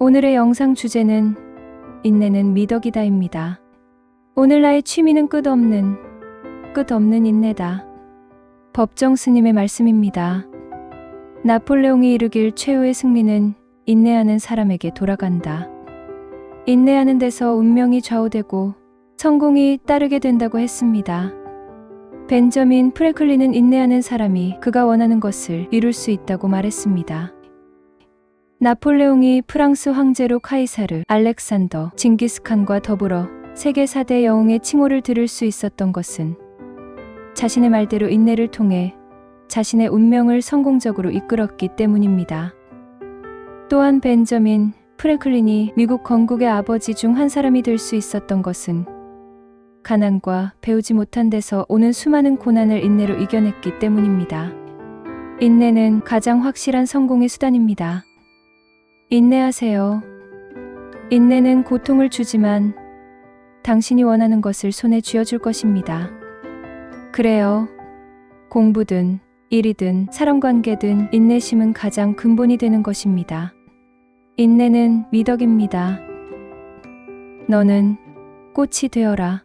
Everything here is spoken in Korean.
오늘의 영상 주제는 인내는 미덕이다입니다. 오늘 나의 취미는 끝없는, 끝없는 인내다. 법정 스님의 말씀입니다. 나폴레옹이 이르길 최후의 승리는 인내하는 사람에게 돌아간다. 인내하는 데서 운명이 좌우되고 성공이 따르게 된다고 했습니다. 벤저민 프레클린은 인내하는 사람이 그가 원하는 것을 이룰 수 있다고 말했습니다. 나폴레옹이 프랑스 황제로 카이사르, 알렉산더, 징기스칸과 더불어 세계 4대 영웅의 칭호를 들을 수 있었던 것은 자신의 말대로 인내를 통해 자신의 운명을 성공적으로 이끌었기 때문입니다. 또한 벤저민 프랭클린이 미국 건국의 아버지 중 한 사람이 될 수 있었던 것은 가난과 배우지 못한 데서 오는 수많은 고난을 인내로 이겨냈기 때문입니다. 인내는 가장 확실한 성공의 수단입니다. 인내하세요. 인내는 고통을 주지만 당신이 원하는 것을 손에 쥐어줄 것입니다. 그래요. 공부든 일이든 사람 관계든 인내심은 가장 근본이 되는 것입니다. 인내는 미덕입니다. 너는 꽃이 되어라.